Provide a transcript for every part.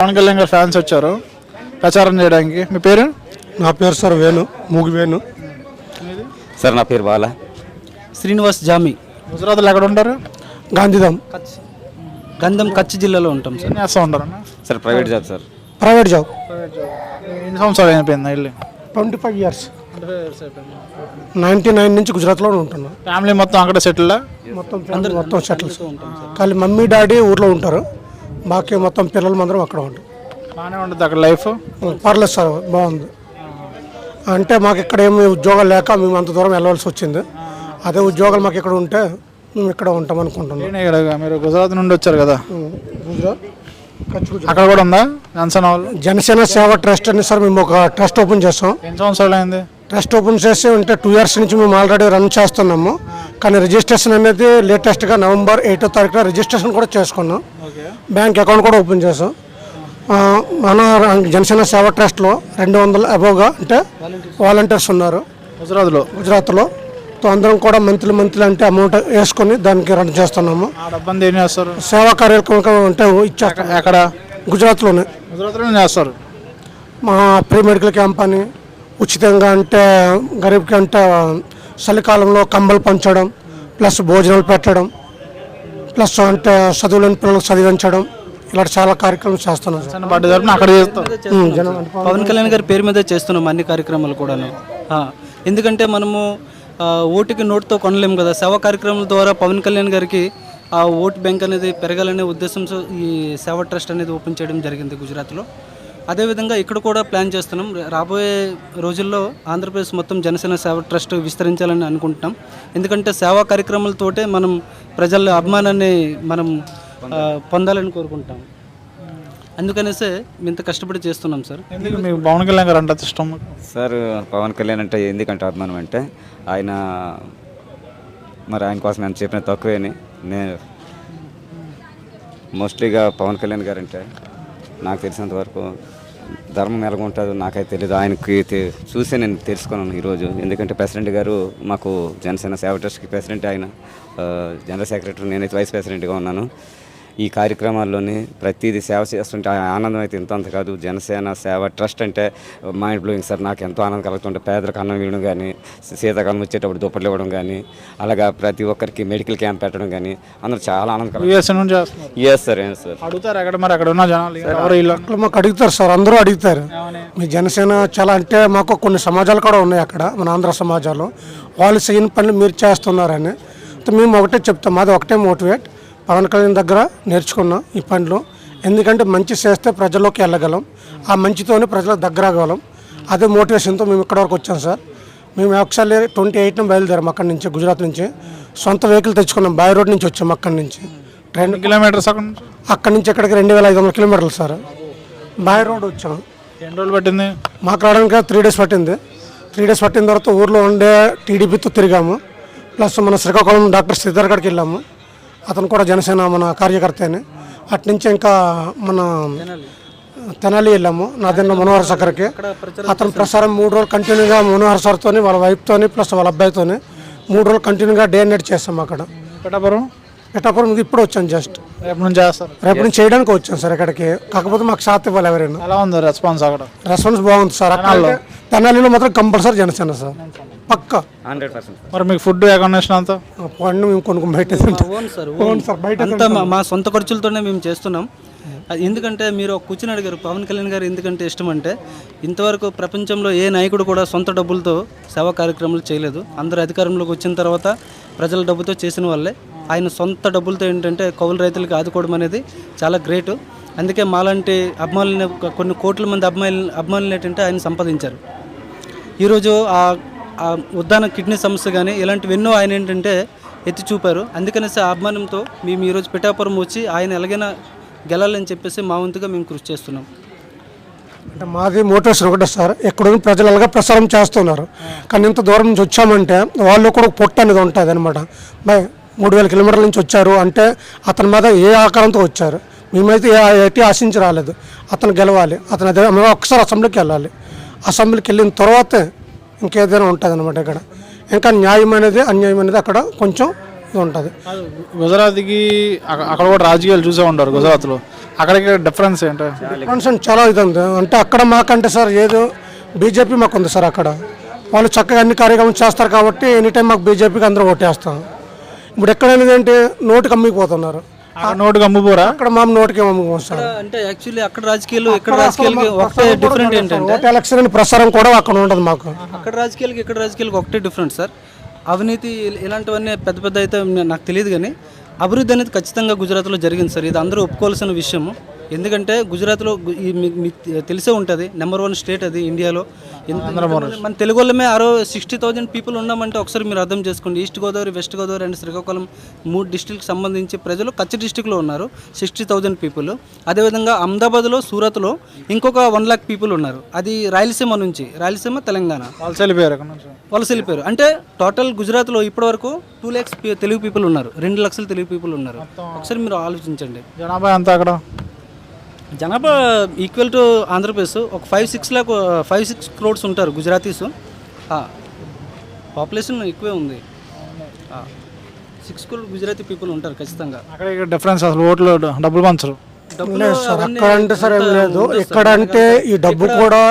పవన్ కళ్యాణ్ గారు ఫ్యాన్స్ వచ్చారు. ప్రచారం చేయడానికి. మీ పేరు? నా పేరు సార్ వేణు మూగి వేణు. సార్ నా పేరు బాల. శ్రీనివాస్ జామి. గుజరాత్లో ఎక్కడ ఉంటారు? గాంధీధామ్. గంధం కచ్ జిల్లాలో ఉంటాం సార్. చేస్తూ ఉంటారు అన్న? Sir private job sir. Private job. ఎన్ని సంవత్సరాలు అయిపోయింది వెళ్ళి? Twenty five years. Ninety nine నుంచి గుజరాత్లో ఉంటున్నాను ఫ్యామిలీ మొత్తం అక్కడ సెటిల్ మొత్తం మొత్తం సెటిల్స్ కానీ మమ్మీ డాడీ ఊర్లో ఉంటారు. బాకీ మొత్తం పిల్లలు మాత్రం అక్కడ ఉంటారు. బాగానే ఉంటుంది అక్కడ లైఫ్? పర్లేదు సార్ బాగుంది. అంటే మాకు ఇక్కడ ఏమి ఉద్యోగాలు లేక మేము అంత దూరం వెళ్ళవలసి వచ్చింది. అదే ఉద్యోగాలు మాకు ఇక్కడ ఉంటే మేము ఇక్కడ ఉంటాం అనుకుంటున్నాం. ఇక్కడ మీరు గుజరాత్ నుండి వచ్చారు కదా? గుజరాత్ అక్కడ కూడా ఉందా జనసేన జనసేన సేవ ట్రస్ట్ అని సార్ మేము ఒక ట్రస్ట్ ఓపెన్ చేస్తాం. ఎన్ని సంవత్సరాలు అయింది? ట్రస్ట్ ఓపెన్ చేసి ఉంటే టూ ఇయర్స్ నుంచి మేము ఆల్రెడీ రన్ చేస్తున్నాము. కానీ రిజిస్ట్రేషన్ అనేది లేటెస్ట్గా నవంబర్ ఎయిటో తారీఖున రిజిస్ట్రేషన్ కూడా చేసుకున్నాం. బ్యాంక్ అకౌంట్ కూడా ఓపెన్ చేసాం. మన జనసేన సేవ ట్రస్ట్లో రెండు వందల అబోవ్గా అంటే వాలంటీర్స్ ఉన్నారు. గుజరాత్లో. గుజరాత్లో. సో అందరం కూడా మంత్లీ మంత్లీ అంటే అమౌంట్ వేసుకొని దానికి రన్ చేస్తున్నాము. సేవా కార్యక్రమం అంటే ఇచ్చేస్తాం. ఎక్కడ? గుజరాత్లోనే. గుజరాత్లో చేస్తారు. మా ప్రీ మెడికల్ క్యాంప్ అని ఉచితంగా అంటే గరీబ్కి అంటే చలికాలంలో కంబలు పంచడం ప్లస్ భోజనాలు పెట్టడం ప్లస్ అంటే చదువులేని పిల్లలకు చదివించడం ఇలాంటి చాలా కార్యక్రమాలు చేస్తున్నాం సార్. చిన్న బర్త్డే జరిపిన అక్కడ పవన్ కళ్యాణ్ గారి పేరు మీద చేస్తున్నాం అన్ని కార్యక్రమాలు కూడాను. ఆ, ఎందుకంటే మనము ఓటుకి నోటుతో కొనలేము కదా. సేవా కార్యక్రమాల ద్వారా పవన్ కళ్యాణ్ గారికి ఆ ఓటు బ్యాంక్ అనేది పెరగాలనే ఉద్దేశంతో ఈ సేవా ట్రస్ట్ అనేది ఓపెన్ చేయడం జరిగింది గుజరాత్లో. అదేవిధంగా ఇక్కడ కూడా ప్లాన్ చేస్తున్నాం. రాబోయే రోజుల్లో ఆంధ్రప్రదేశ్ మొత్తం జనసేన సేవ ట్రస్ట్ విస్తరించాలని అనుకుంటున్నాం. ఎందుకంటే సేవా కార్యక్రమాలతోటే మనం ప్రజల అభిమానాన్ని మనం పొందాలని కోరుకుంటాం. అందుకనేసే ఇంత కష్టపడి చేస్తున్నాం సార్. ఎందుకు మీకు పవన్ కళ్యాణ్ గారు అంటే ఇష్టం? సార్ పవన్ కళ్యాణ్ అంటే ఎందుకంటే అభిమానం అంటే ఆయన మరి ఆయన కోసం నేను చెప్పిన తక్కువేని. నేను మోస్ట్లీగా పవన్ కళ్యాణ్ గారు అంటే నాకు తెలిసినంత వరకు ధర్మం ఎలాగ ఉంటుందో నాకైతే తెలియదు ఆయనకి చూసే నేను తెలుసుకున్నాను ఈరోజు. ఎందుకంటే ప్రెసిడెంట్ గారు మాకు జనసేన సేవ ట్రస్ట్కి ప్రెసిడెంట్ ఆయన జనరల్ సెక్రటరీ నేనైతే వైస్ ప్రెసిడెంట్గా ఉన్నాను. ఈ కార్యక్రమాల్లోని ప్రతిదీ సేవ చేస్తుంటే ఆ ఆనందం అయితే ఇంత అంత కాదు. జనసేన సేవ ట్రస్ట్ అంటే మైండ్ బ్లోయింగ్ సార్. నాకు ఎంతో ఆనందం కలుగుతుంటే పేదలకు అన్నం ఇవ్వడం కానీ శీతాకాలం వచ్చేటప్పుడు దుప్పట్లు ఇవ్వడం కానీ అలాగా ప్రతి ఒక్కరికి మెడికల్ క్యాంప్ పెట్టడం కానీ అందరూ చాలా ఆనందం ఎస్ సార్ ఎస్ సార్. అడుగుతారు ఎక్కడ మరి అక్కడ ఉన్న జనాలు? మాకు అడుగుతారు సార్ అందరూ అడుగుతారు. మీ జనసేన చాలా అంటే మాకు కొన్ని సమాజాలు కూడా ఉన్నాయి అక్కడ మన ఆంధ్ర సమాజాలు వాళ్ళు చేయని పనులు మీరు చేస్తున్నారని. మేము ఒకటే చెప్తాం మాది ఒకటే మోటివేట్. పవన్ కళ్యాణ్ దగ్గర నేర్చుకున్నాం ఈ పనులు. ఎందుకంటే మంచి చేస్తే ప్రజల్లోకి వెళ్ళగలం. ఆ మంచితోనే ప్రజలకు దగ్గర అవ్వగలం అదే మోటివేషన్తో మేము ఇక్కడ వరకు వచ్చాం సార్. మేము ఒకసారి ట్వంటీ ఎయిట్న బయలుదేరాం అక్కడి నుంచి గుజరాత్ నుంచి. సొంత వెహికల్ తెచ్చుకున్నాం. బాయ్ రోడ్ నుంచి వచ్చాం అక్కడి నుంచి. ట్రైన్ ఎన్ని కిలోమీటర్స్ అక్కడ నుంచి? అక్కడి నుంచి ఇక్కడికి రెండు వేల ఐదు వందల కిలోమీటర్లు సార్. బాయ్ రోడ్ వచ్చాం. ఎన్ని రోజులు పట్టింది? మాకు రావడానికి త్రీ డేస్ పట్టింది. త్రీ డేస్ పట్టిన తర్వాత ఊర్లో ఉండే టీడీపీతో తిరిగాము. ప్లస్ మన శ్రీకాకుళం డాక్టర్ శ్రీధర్ గడికి వెళ్ళాము. అతను కూడా జనసేన మన కార్యకర్తని అటు నుంచి ఇంకా మన తెనాలి వెళ్ళాము నాదన్న మనోహర్ సక్కర్కి అతను ప్రసారం మూడు రోజులు కంటిన్యూగా మనోహర్ సార్తోని వాళ్ళ వైఫ్తోని ప్లస్ వాళ్ళ అబ్బాయితోని మూడు రోజులు కంటిన్యూగా డే నైట్ చేస్తాం అక్కడ. పిఠాపురం పిఠాపురం ఇప్పుడు వచ్చాను జస్ట్ రేపు నుంచి చేస్తారు. రేపు నుంచి చేయడానికి వచ్చాను సార్ ఇక్కడికి. కాకపోతే మాకు సాత్ ఇవ్వాలి ఎవరైనా. ఎలా ఉంది రెస్పాన్స్ అక్కడ? రెస్పాన్స్ బాగుంది సార్. అక్కడ తెనాలిలో? మాత్రం కంపల్సరీ జనసేన సార్. పక్క. హండ్రెడ్ పర్సెంట్ మరి మీకు ఫుడ్ అకామిడేషన్ అంతా? పండు మేము బయట. ఓన్ సార్ అవును సార్ బయట అంతా మా- మా సొంత ఖర్చులతోనే మేము చేస్తున్నాం. అది ఎందుకంటే మీరు ఒక కూర్చుని అడిగారు పవన్ కళ్యాణ్ గారు ఎందుకంటే ఇష్టం అంటే ఇంతవరకు ప్రపంచంలో ఏ నాయకుడు కూడా సొంత డబ్బులతో సేవా కార్యక్రమాలు చేయలేదు. అందరు అధికారంలోకి వచ్చిన తర్వాత ప్రజల డబ్బుతో చేసిన వాళ్ళే. ఆయన సొంత డబ్బులతో ఏంటంటే కౌలు రైతులకి ఆదుకోవడం అనేది చాలా గ్రేట్. అందుకే మాలాంటి అభిమానులని ఒక కొన్ని కోట్ల మంది అభిమానులు అభిమానులు ఏంటంటే ఆయన సంపాదించారు. ఈరోజు ఆ ఉద్దాన కిడ్నీ సమస్య కానీ ఇలాంటివి ఎన్నో ఆయన ఏంటంటే ఎత్తి చూపారు. అందుకనేసి అభిమానంతో మేము ఈరోజు పిఠాపురం వచ్చి ఆయన ఎలాగైనా గెలాలని చెప్పేసి మా వంతుగా మేము కృషి చేస్తున్నాం. అంటే మాది మోటార్స్ ఒకటే సార్. ఎక్కడున్న ప్రజలు అలాగా ప్రసారం చేస్తున్నారు. కానీ ఇంత దూరం నుంచి వచ్చామంటే వాళ్ళు కూడా ఒక పొట్ట అనేది ఉంటుంది అనమాట మూడు వేల కిలోమీటర్ల నుంచి వచ్చారు అంటే అతని మీద ఏ ఆకారంతో వచ్చారు? మేమైతే ఏ ఎట్టి ఆశించి రాలేదు. అతను గెలవాలి. అతను అదే మేము ఒకసారి అసెంబ్లీకి వెళ్ళాలి. అసెంబ్లీకి వెళ్ళిన తర్వాతే ఇంకేదైనా ఉంటుంది అనమాట ఇక్కడ. ఇంకా న్యాయం అనేది అన్యాయం అనేది అక్కడ కొంచెం ఉంటుంది. గుజరాత్కి అక్క- అక్కడ కూడా రాజకీయాలు చూసే ఉంటారు గుజరాత్లో. అక్కడికి డిఫరెన్స్ ఏంటి? డిఫరెన్స్ చాలా ఇది ఉంది అంటే అక్కడ మాకంటే సార్ ఏదో బీజేపీ మాకు ఉంది సార్ అక్కడ. వాళ్ళు చక్కగా అన్ని కార్యక్రమాలు చేస్తారు కాబట్టి ఎనీ టైం మాకు బీజేపీకి అందరూ ఓటేస్తాం. ఇప్పుడు ఎక్కడ ఏంటంటే నోటుకి అమ్మిపోతున్నారు. అక్కడ నోటుకు అమ్ముపోరా అక్కడ మా నోటికి అమ్ముకోం సార్. అంటే యాక్చువల్లీ అక్కడ రాజకీయాలు ఇక్కడ రాజకీయాలకి ఒకటే డిఫరెంట్ ఏంటంటే ఓటు ఎలక్షన్ ప్రసారం కూడా అక్కడ ఉండదు మాకు. అక్కడ రాజకీయాలకి ఇక్కడ రాజకీయాలకి ఒకటే డిఫరెంట్ సార్. అవినీతి ఇలాంటివన్నీ పెద్ద పెద్ద అయితే నాకు తెలియదు కానీ అభివృద్ధి అనేది ఖచ్చితంగా గుజరాత్లో జరిగింది సార్. ఇది అందరూ ఒప్పుకోవాల్సిన విషయము. ఎందుకంటే గుజరాత్లో తెలిసే ఉంటుంది నెంబర్ వన్ స్టేట్ అది ఇండియాలో. మన తెలుగు వాళ్ళమే అరో సిక్స్టీ థౌజండ్ పీపుల్ ఉన్నామంటే ఒకసారి మీరు అర్థం చేసుకోండి. East Godavari west Godavari and Srikakulam మూడు డిస్టిల్కి సంబంధించి ప్రజలు కచ్చ డిస్టిక్లో ఉన్నారు సిక్స్టీ థౌజండ్ పీపుల్ అదేవిధంగా అహ్మదాబాద్లో సూరత్లో ఇంకొక వన్ లాక్ పీపుల్ ఉన్నారు. అది రాయలసీమ నుంచి రాయలసీమ తెలంగాణ. వెళ్ళిపోయారు వలస వెళ్ళిపోయారు అంటే టోటల్ గుజరాత్లో ఇప్పటివరకు టూ ల్యాక్స్ తెలుగు పీపుల్ ఉన్నారు రెండు లక్షల తెలుగు పీపుల్ ఉన్నారు. ఒకసారి మీరు ఆలోచించండి. జనాభా అంతా అక్కడ? జనాభా ఈక్వల్ టు ఆంధ్రప్రదేశ్ ఒక five six lakh five six crores ఉంటారు గుజరాతీస్. పాపులేషన్ ఎక్కువే ఉంది. సిక్స్ క్రోడ్ గుజరాతీ పీపుల్ ఉంటారు ఖచ్చితంగా. అక్కడ ఇక్కడ డిఫరెన్స్ అసలు ఓట్లు డబ్బులు పంచరు. లేదు సార్ అక్కడ అంటే సార్ లేదు. ఇక్కడ అంటే ఈ డబ్బు కూడా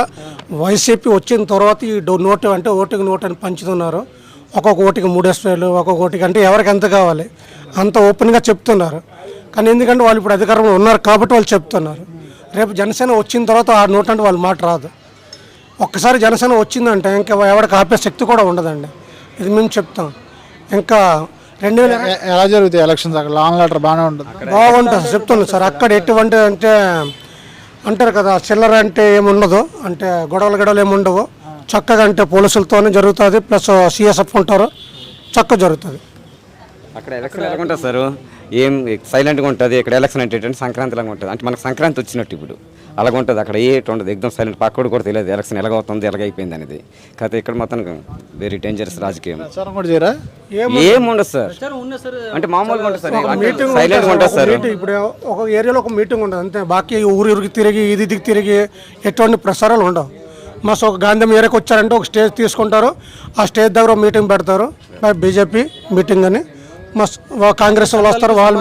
వైసీపీ వచ్చిన తర్వాత ఈ నోటు అంటే ఓటుకి నోటు అని పంచుతున్నారు. ఒక్కొక్క ఓటుకి మూడేసి వేలు ఒక్కొక్క ఓటుకి అంటే ఎవరికి ఎంత కావాలి? అంత ఓపెన్గా చెప్తున్నారు. కానీ ఎందుకంటే వాళ్ళు ఇప్పుడు అధికారంలో ఉన్నారు కాబట్టి వాళ్ళు చెప్తున్నారు. రేపు జనసేన వచ్చిన తర్వాత ఆ నోటు అంటే వాళ్ళ మాట రాదు. ఒక్కసారి జనసేన వచ్చిందంటే ఇంకా ఎవరికి ఆపే శక్తి కూడా ఉండదండి. ఇది మేము చెప్తాం. ఇంకా రెండు వేల ఎలా జరుగుతాయి ఎలక్షన్స్ అక్కడ? లాంగ్ లెటర్ బాగానే ఉంటుంది. బాగుంటుంది చెప్తున్నాను సార్. అక్కడ ఎటువంటి అంటే అంటారు కదా చిల్లర అంటే ఏముండదు. అంటే గొడవలు గొడవలు ఏమి ఉండవు చక్కగా అంటే పోలీసులతోనే జరుగుతుంది. ప్లస్ సిఎస్ఎఫ్ ఉంటారు. చక్కగా జరుగుతుంది. అక్కడ ఎలక్షన్ ఎలా ఉంటుంది సార్? ఏం సైలెంట్గా ఉంటుంది ఇక్కడ ఎలక్షన్ అంటే సంక్రాంతి లాగా ఉంటుంది. అంటే మనకు సంక్రాంతి వచ్చినట్టు ఇప్పుడు. అలాగ ఉంటుంది అక్కడ ఏ ఉండదు. ఎగ్దమ్ సైలెంట్ పక్కడు కూడా తెలియదు ఎలక్షన్ ఎలాగ అవుతుంది ఎలాగ అయిపోయింది అనేది. కాకపోతే ఇక్కడ మొత్తం వెరీ డేంజరస్ రాజకీయం. ప్రచారం కూడా చేయరా? ఏం ఉండదు సార్. ఉన్నా సార్ అంటే మామూలుగా ఉంటుంది సార్. అంటే సైలెంట్గా ఉంటుంది సార్. ఇప్పుడు ఒక ఏరియాలో ఒక మీటింగ్ ఉంటుంది అంతే. బాకీ ఊరి ఊరికి తిరిగి ఇది దిగి తిరిగి ఎటువంటి ప్రసారాలు ఉండవు. మస్తు ఒక గాంధీ ఏరియాకి వచ్చారంటే ఒక స్టేజ్ తీసుకుంటారు ఆ స్టేజ్ దగ్గర ఒక మీటింగ్ పెడతారు బీజేపీ మీటింగ్ అని. కాంగ్రెస్ వాళ్ళు వస్తారు వాళ్ళు